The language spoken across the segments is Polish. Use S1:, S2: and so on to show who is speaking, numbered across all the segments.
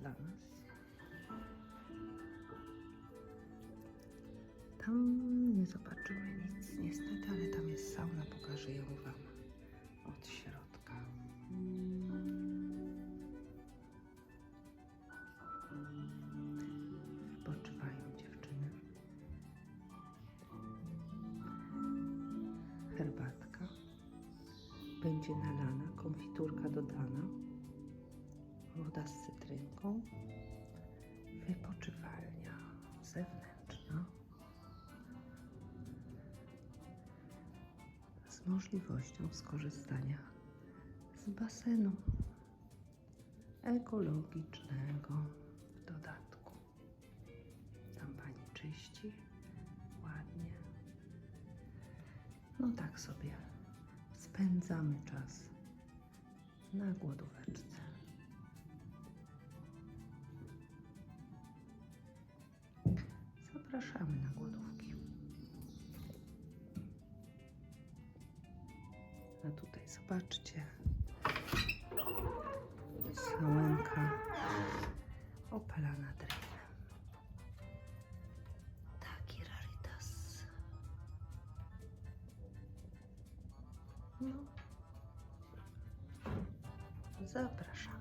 S1: dla nas. Tam nie zobaczymy nic niestety, ale tam jest sauna, pokażę ją Wam od środka. Wypoczywają dziewczyny. Herbatka będzie nalana, konfiturka dodana, woda z cytrynką, wypoczywalnia zewnętrzna z możliwością skorzystania z basenu ekologicznego w dodatku. Tam pani czyści ładnie. No tak sobie spędzamy czas na głodóweczce. Zapraszamy na głodówki. A tutaj zobaczcie. Jest łęka opalana drewnem. Taki rarytas. No. Zapraszamy.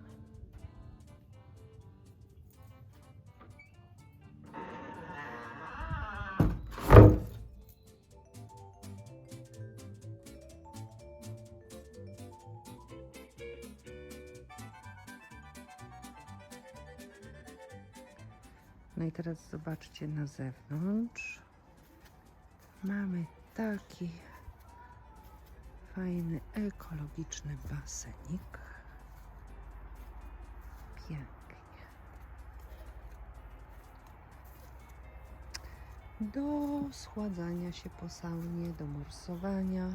S1: No i teraz zobaczcie na zewnątrz. Mamy taki fajny, ekologiczny basenik. Pięknie. Do schładzania się po saunie, do morsowania.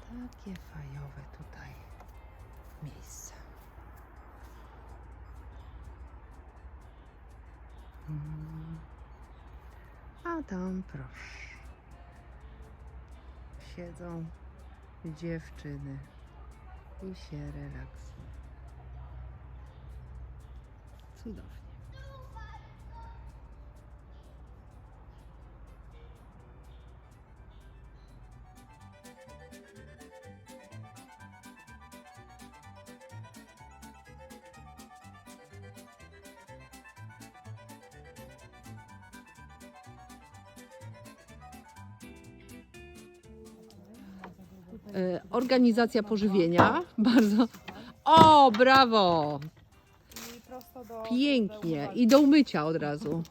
S1: Takie fajowe tutaj miejsce. A tam proszę. Siedzą dziewczyny i się relaksują. Cudownie.
S2: Organizacja pożywienia. Bardzo. O, brawo! Pięknie. I do umycia od razu.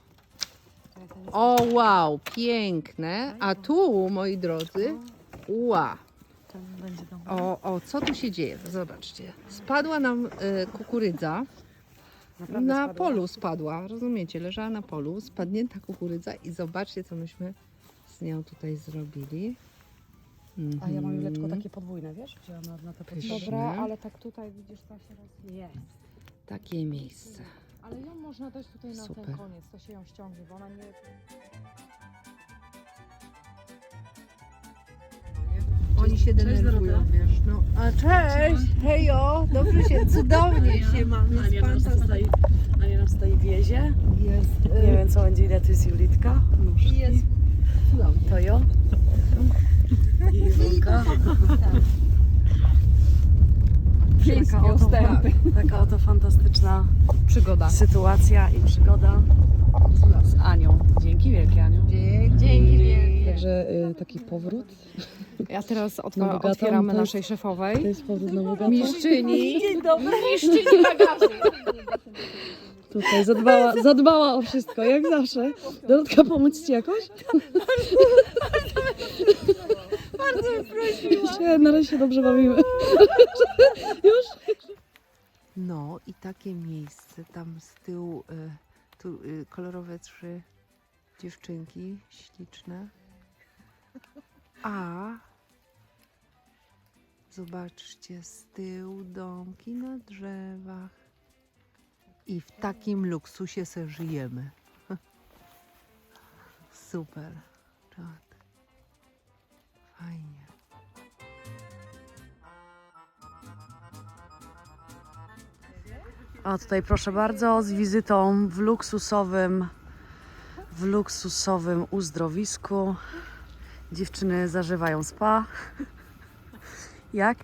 S2: O, wow, piękne. A tu, moi drodzy, ła. O, o, co tu się dzieje? Zobaczcie. Spadła nam e, kukurydza. Na polu spadła, rozumiecie? Leżała na polu, spadnięta kukurydza i zobaczcie, co myśmy z nią tutaj zrobili.
S3: A ja mam Juleczko
S2: Mhm.
S3: takie podwójne, wiesz? Wzięłam na, na te
S2: Pyszne.
S3: potrzeby.
S4: Dobra, ale tak tutaj widzisz, ta się roz...
S3: Jest.
S2: Takie miejsce.
S4: Ale ją można dać tutaj na
S2: Super.
S4: ten koniec, to się ją ściągnie, bo ona nie...
S2: Oni się denerwują, wiesz, no. A cześć, hejo, dobrze się, cudownie się mam, jest
S3: Ania nam
S2: fantastycznie.
S3: tutaj, Ania nam tutaj wiezie.
S2: Jest,
S3: Nie wiem co będzie, ile tu jest Julitka. Nóżki.
S2: i jest cudownie.
S3: Tojo. I
S2: Wszystkie
S3: Taka oto,
S2: ostępy.
S3: taka oto fantastyczna
S2: Przygoda.
S3: sytuacja i przygoda z Anią. Dzięki wielkie Aniu.
S2: Dzięki.
S4: Dzięki wielkie.
S3: Także y, taki powrót.
S4: Ja teraz
S3: Na
S4: otwa-
S3: bogatą
S4: otwieramy
S3: to jest-
S4: naszej szefowej.
S3: To jest powrót na bogato.
S2: Mistrzyni.
S3: Dzień dobry. Tutaj zadbała, zadbała o wszystko, jak zawsze. Dorotka, pomóc Ci jakoś? Bardzo bym prosiła. Na razie się dobrze bawimy. Już?
S1: No i takie miejsce, tam z tyłu y, tu, y, kolorowe trzy dziewczynki śliczne. A zobaczcie z tyłu domki na drzewach. I w takim luksusie se żyjemy. Super. Czad. Fajnie.
S3: A tutaj proszę bardzo, z wizytą w luksusowym, w luksusowym uzdrowisku. Dziewczyny zażywają spa. Jak?